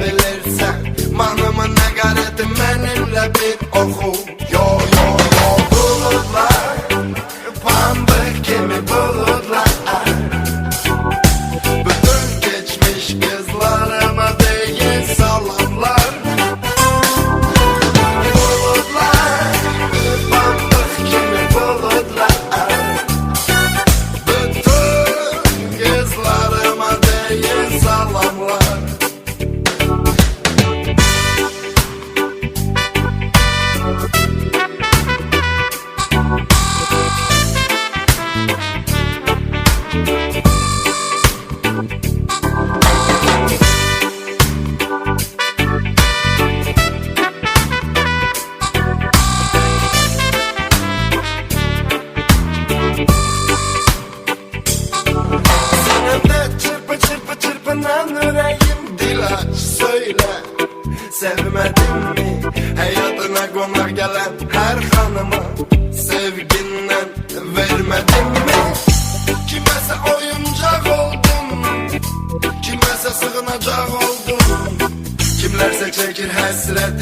bilirsən Manımın nəqarəti mənimlə bir oxu yüreğim dil aç söyle. Sevmedin mi? Hayatına konak gelen her hanıma Sevginden vermedin mi? Kimese oyuncak oldun? Kimese sığınacak oldun? Kimlerse çekir hasretini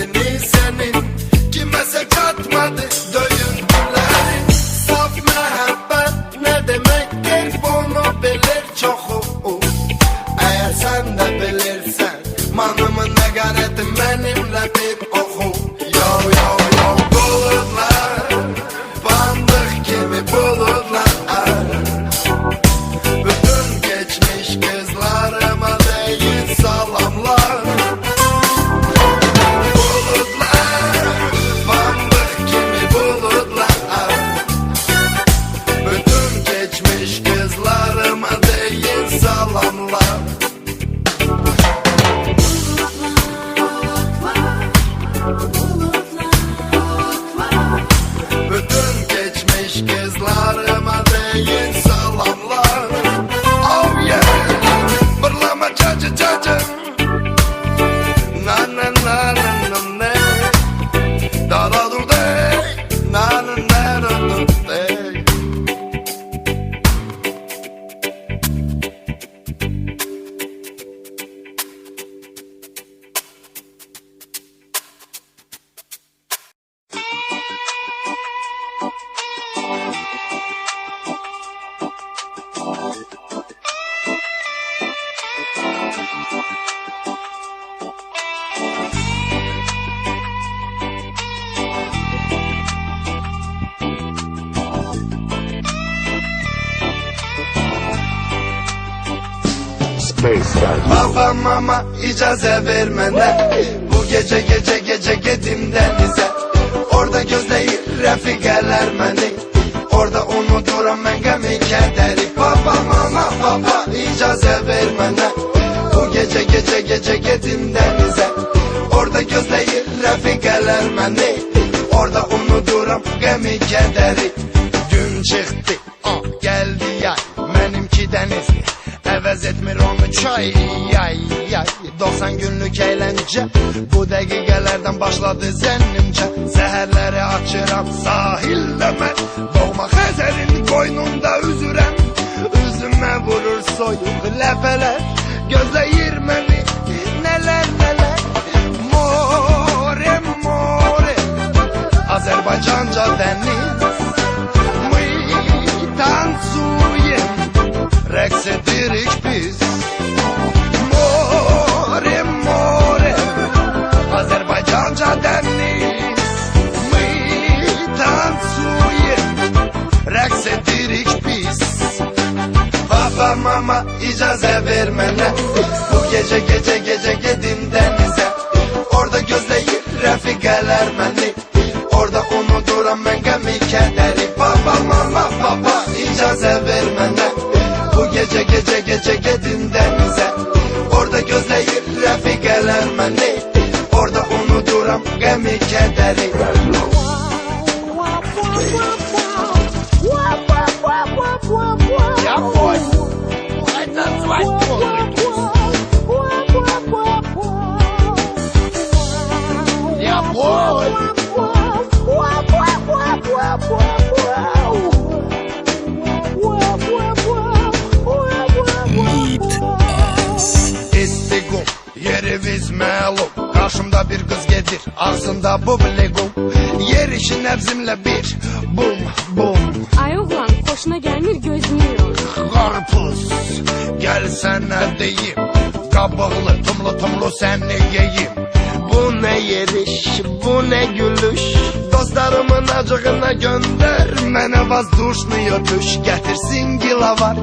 Baba mama icaze vermene Bu gece gece gece gedim denize. Orada gözleyir refikalar beni Orada unuturam ben gemi kederi Baba mama baba icaze vermene Bu gece gece gece gedim denize. Orada gözleyir refikalar beni Orada unuturam gemi kederi Gün çıktı ah geldi yay. Benimki deniz vəzitmir onu çay yay yay. 90 günlük eğlence. Bu dəqiqələrdən başladı zənnimcə Səhərləri açıram sahildə mən Doğma xəzərin qoynunda üzürəm Üzümə vurur soyuq ləpələr Gözləyir məni nələr nələr More more. Azərbaycanca dəniz Mıytan suyu Rəqs edir Baba mama icaze vermene. Bu gece gece gece gidin denize. Orada gözleyir refikalar beni. Orada unuturam ben gemi kederi. Baba mama baba icaze vermene. Bu gece gece gece gidin denize. Orada gözleyir refikalar beni. Orada unuturam gemi kederi Yerimiz məlum Qarşımda bir qız gedir Ağzında bu blequm Yer işi nəbzimlə bir Bum bum. Ay oğlan hoşuna gelmir gözünü yor. Qarpuz Gəl sənə deyim Qabıqlı tumlu tumlu səni yeyim Bu nə yeriş Bu nə gülüş? Dostlarımın acığına gönder Mənə vazdushnuyo tuş Gətirsin gilavar.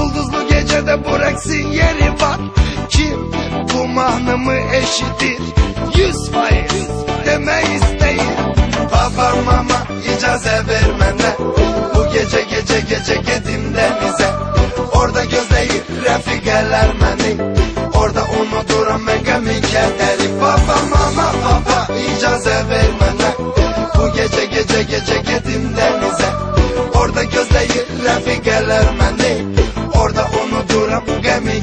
Ulduzlu gecədə bu rəqsin yeri var eşidir Yüz faiz demək istəyir Baba mama icazə ver mənə Bu gecə gecə gecə gedim dənizə Orada gözləyir rəfiqələr məni Orada unuduram mən qəmi kədəri Baba mama baba icazə ver mənə Bu gecə gecə gecə gedim dənizə Orada gözləyir rəfiqələr məni Orada unuduram qəmi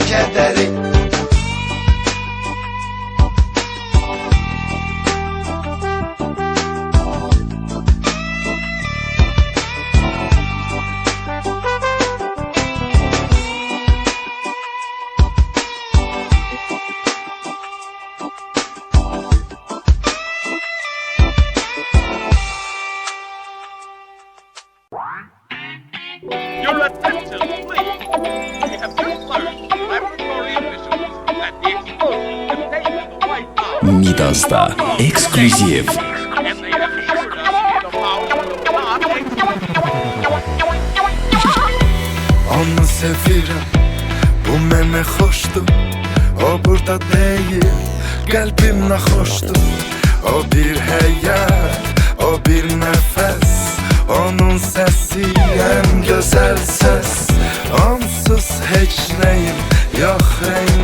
not exist. Onu sevirəm Bu mənə xoşdur O burada deyil Qəlbimlə xoşdur O bir həyat O bir nəfəs Onun səsi ən gözəl səs Onsuz heç nəyim yox rəngi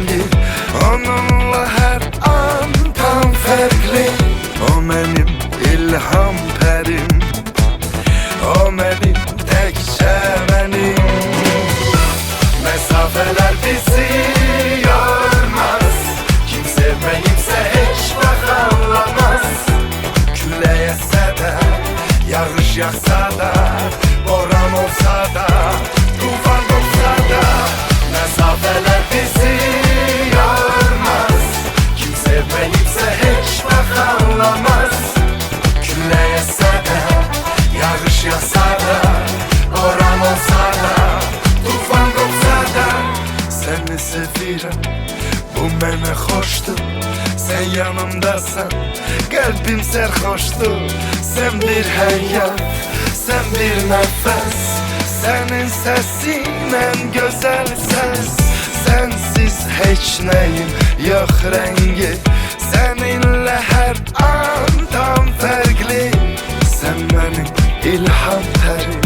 yağsa da Boran olsa da Tufan kopsa da Mesafeler bizi yormaz. Kim sevmeyipse hiç bak anlamaz. Küle yese de Yağış yağsa da Boran olsa da Tufan kopsa da. Seni sevirəm Bu mənə xoşdur her yanımdasan Kalbim serhoştur Sen bir hayat Sen bir nefes. Senin sesin en güzel ses. Sensiz hiç neyim yok rengi. Seninle her an tam farklı. Sen benim ilham terim.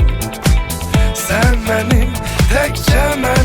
Sen benim tek cemal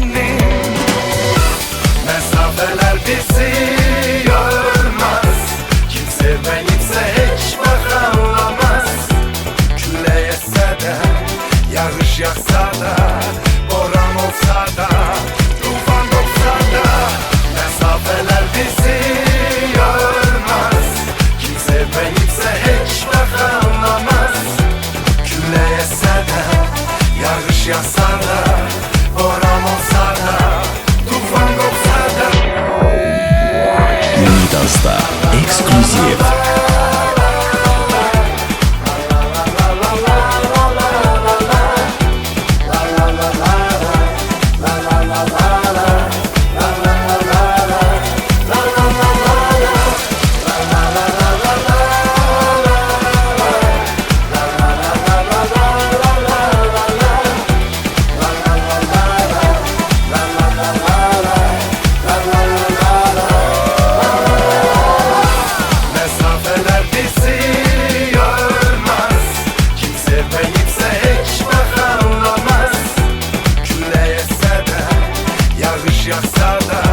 peixe assada.